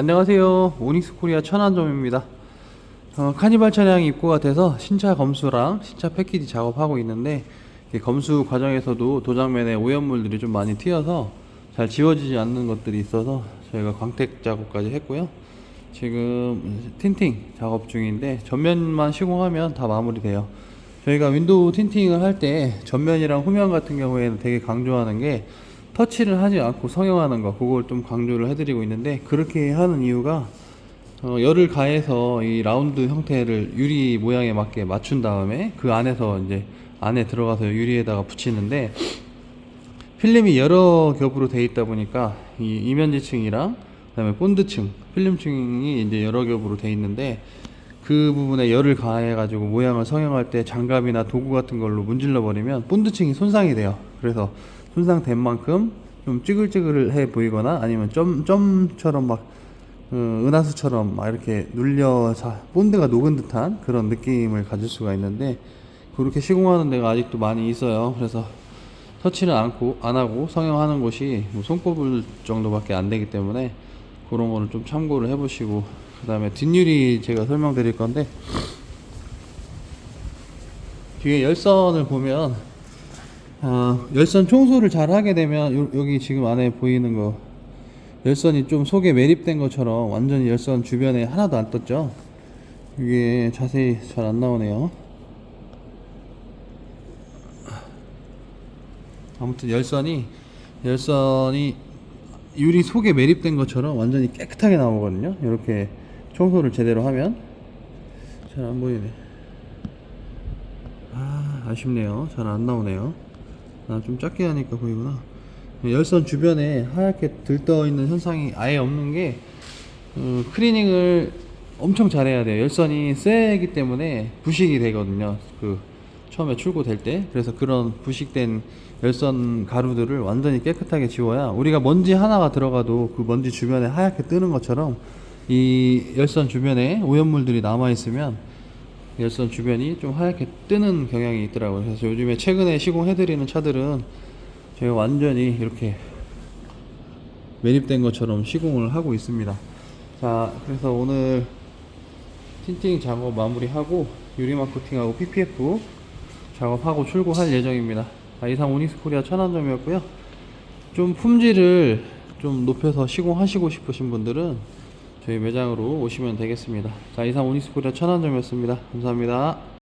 안녕하세요. 오닉스 코리아 천안점입니다. 어, 카니발 차량이 입고가 돼서 신차 검수랑 신차 패키지 작업하고 있는데 이 검수 과정에서도 도장면에 오염물들이 좀 많이 튀어서 잘 지워지지 않는 것들이 있어서 저희가 광택 작업까지 했고요. 지금 틴팅 작업 중인데 전면만 시공하면 다 마무리돼요. 저희가 윈도우 틴팅을 할 때 전면이랑 후면 같은 경우에는 되게 강조하는 게 터치를 하지 않고 성형하는 거 그걸 좀 강조를 해드리고 있는데 그렇게 하는 이유가 어, 열을 가해서 이 라운드 형태를 유리 모양에 맞게 맞춘 다음에 그 안에서 이제 안에 들어가서 유리에다가 붙이는데 필름이 여러 겹으로 돼 있다 보니까 이 이면지층이랑 그다음에 본드층 필름층이 이제 여러 겹으로 돼 있는데 그 부분에 열을 가해 가지고 모양을 성형할 때 장갑이나 도구 같은 걸로 문질러 버리면 본드층이 손상이 돼요. 그래서 손상된 만큼 좀 찌글찌글해 보이거나 아니면 점 점처럼 막 어, 은하수처럼 막 이렇게 눌려서 본드가 녹은 듯한 그런 느낌을 가질 수가 있는데 그렇게 시공하는 데가 아직도 많이 있어요. 그래서 터치를 않고 안 하고 성형하는 곳이 뭐 손꼽을 정도밖에 안 되기 때문에 그런 거를 좀 참고를 해보시고 그 다음에 뒷유리 제가 설명드릴 건데 뒤에 열선을 보면 어, 열선 청소를 잘 하게 되면 요, 여기 지금 안에 보이는 거 열선이 좀 속에 매립된 것처럼 완전히 열선 주변에 하나도 안 떴죠? 이게 자세히 잘 안 나오네요. 아무튼 열선이 열선이 유리 속에 매립된 것처럼 완전히 깨끗하게 나오거든요. 이렇게 청소를 제대로 하면. 잘 안 보이네. 아 아쉽네요. 잘 안 나오네요 아 좀 작게 하니까 보이구나. 열선 주변에 하얗게 들떠 있는 현상이 아예 없는 게 어, 클리닝을 엄청 잘해야 돼요. 열선이 세기 때문에 부식이 되거든요. 그 처음에 출고될 때. 그래서 그런 부식된 열선 가루들을 완전히 깨끗하게 지워야 우리가 먼지 하나가 들어가도 그 먼지 주변에 하얗게 뜨는 것처럼 이 열선 주변에 오염물들이 남아 있으면 열선 주변이 좀 하얗게 뜨는 경향이 있더라고요. 그래서 요즘에 최근에 시공해드리는 차들은 제가 완전히 이렇게 매립된 것처럼 시공을 하고 있습니다. 자, 그래서 오늘 틴팅 작업 마무리하고 유리막 코팅하고 PPF 작업하고 출고할 예정입니다. 아, 이상 오닉스 코리아 천안점이었고요. 좀 품질을 좀 높여서 시공하시고 싶으신 분들은 저희 매장으로 오시면 되겠습니다. 자, 이상 오닉스 코리아 천안점이었습니다. 감사합니다.